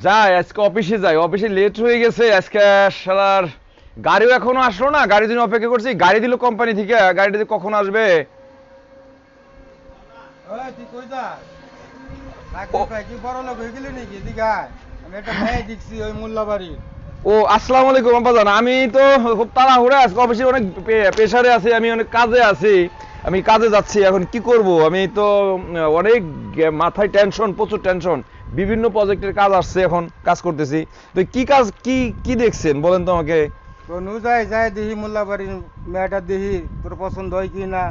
যাই আজকে অফিসে যাই। অফিসে লেট হয়ে গেছে আজকে শালার গাড়িও এখনও আসলো না। গাড়ির জন্য অপেক্ষা করছি। গাড়ি দিল কোম্পানি থেকে গাড়িটা কখন আসবে? ও- আসসালামু আলাইকুম আমি তো খুব তাড়াহুড়ে আজকে অফিসে অনেক প্রেশারে আছি আমি অনেক কাজে আছি। আমি কাজে যাচ্ছি, এখন কি করব? আমি তো অনেক মাথায় টেনশন প্রচুর টেনশন বিভিন্ন প্রজেক্টের কাজ আসছে এখন, কাজ করতেছি। তো কি কাজ, কি কি দেখছেন? বলেন তো আমাকে। যাই যাই দেখি মোল্লাবাড়ির মেয়েটা দেখি তোর পছন্দ হয় কি না?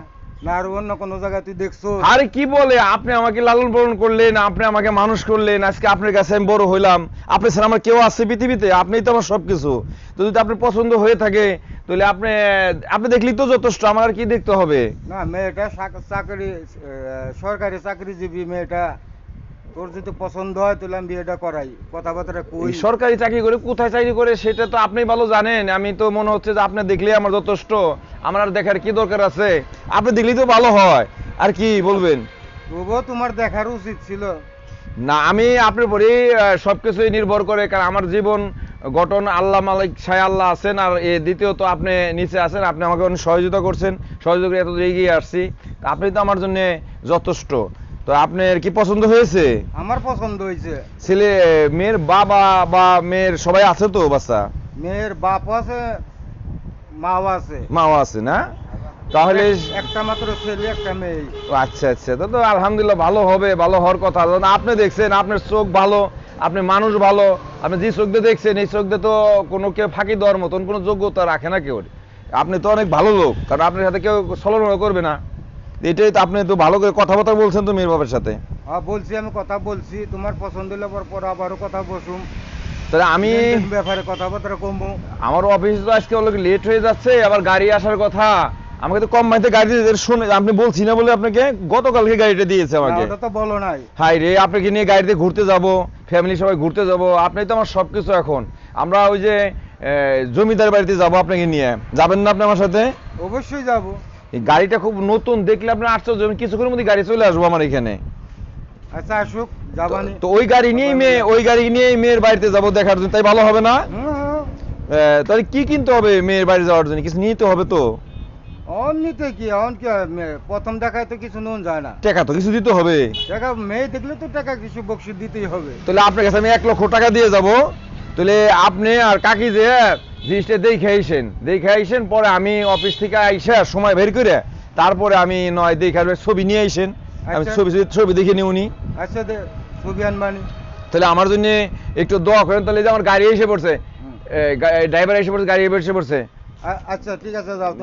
না আর অন্য কোনো জায়গায় তুই দেখছ আরে কি বলে? আপনি আমাকে লালন পালন করলেন আপনি আমাকে মানুষ করলেন আজকে আপনার কাছে আমি বড় হইলাম। আপনি স্যার আমার কেউ আছে পৃথিবীতে? আপনিই তো আমার সবকিছু। তো যদি আপনার পছন্দ হয়ে থাকে তাহলে আপনি আপনি দেখলি তো যথেষ্ট আমার আর কি দেখতে হবে? না মেয়েটা চাকরি সরকারি চাকরিজীবী মেয়েটা। তোর যদি পছন্দ হয় তাহলে আমি বিয়েটা করাই। কথাবার্তা কই? সরকারি চাকরি করে কোথায় চাকরি করে সেটা তো আপনি ভালো জানেন। আমি তো মনে হচ্ছে যে আপনি দেখলেই আমার যথেষ্ট। আমার আর দেখার কি দরকার আছে? আপনি দেখলেই তো ভালো হয়। আর কি বলবেন? তবুও তোমার দেখার উচিত ছিল। না আমি আপনার উপরেই আহ, সবকিছুই নির্ভর করে কারণ আমার জীবন গঠন আল্লাহ মালিক সায় আল্লাহ আছেন। আর এ দ্বিতীয়ত আপনি নিচে আছেন আপনি আমাকে অনেক সহযোগিতা করছেন। সহযোগিতা এত এগিয়ে আসছি। আপনি তো আমার জন্য যথেষ্ট। তো আপনার কি পছন্দ হয়েছে? আমার পছন্দ হয়েছে। ছেলে মেয়ের বাবা বা মেয়ের সবাই আছে তো বাচ্চা? মেয়ের বাপ আছে মাও আছে। মাও আছে না? তাহলে একটা মাত্র ছেলে একটা মেয়ে। আচ্ছা আচ্ছা। তো তো আলহামদুলিল্লাহ ভালো হবে ভালো হওয়ার কথা। আপনি দেখছেন আপনার চোখ ভালো আপনি মানুষ ভালো। আপনি যে চোখ দিয়ে দেখছেন এই চোখ দিয়ে তো কোনো কেউ ফাঁকি দেওয়ার মতন কোনো যোগ্যতা রাখে না কেউ। আপনি তো অনেক ভালো লোক কারণ আপনার সাথে কেউ ছলনা করবে না। এটাই তো আপনি তো ভালো করে কথাবার্তা বলছেন তো মেয়ের বাবার সাথে। হ্যাঁ বলছি আমি কথা বলছি। তোমার পছন্দ হলে পর পর আবারও কথা বসুম। তাহলে আমি ব্যাপারে কথাবার্তা কমবো। আমার অফিস তো আজকে অনেক লেট হয়ে যাচ্ছে আবার গাড়ি আসার কথা। আমাকে তো কম মাইতে গাড়ি দিতে শুনে আপনি বলছি না বলে আপনাকে গতকালকে গাড়িটা দিয়েছে আমাকে। ওটা তো বলো নাই। হাই রে আপনাকে নিয়ে গাড়িতে ঘুরতে যাব? ফ্যামিলি সবাই ঘুরতে যাব? আপনি তো আমার সবকিছু এখন। আমরা ওই যে জমিদার বাড়িতে যাব আপনাকে নিয়ে। যাবেন না আপনি আমার সাথে? অবশ্যই যাব। গাড়িটা খুব নতুন দেখলে আপনার আশ্চর্য আমি কিছুক্ষণের মধ্যে গাড়ি চলে আসব আমার এখানে। আচ্ছা আসুক যাবানি তো ওই গাড়ি নিয়েই মেয়ে ওই গাড়ি নিয়েই মেয়ের বাড়িতে যাব দেখার জন্য তাই ভালো হবে না? তাহলে কি কিনতে হবে মেয়ের বাড়ি যাওয়ার জন্য? কিছু নিতে হবে তো? অন নিতে কি অন কি প্রথম দেখায় তো কিছু নুন যায় না। টাকা তো কিছু দিতে হবে। টাকা মেয়ে দেখলে তো টাকা কিছু বকশি দিতেই হবে। তাহলে আপনার কাছে আমি এক লক্ষ টাকা দিয়ে যাব। তাহলে আপনি আর কাকি যে জিনিসটা দেখে আইসেন। দেখে আইসেন পরে আমি অফিস থেকে আইসা সময় বের করে তারপরে আমি নয় দেখে ছবি নিয়ে আইসেন। আমি আচ্ছা। ছবি ছবি দেখে নিই উনি। আচ্ছা ছবি আনবানি। তাহলে আমার জন্য একটু দোয়া করেন তাহলে যে আমার গাড়ি এসে পড়ছে। ড্রাইভার এসে পড়ছে গাড়ি এসে পড়ছে। আচ্ছা ঠিক আছে যাও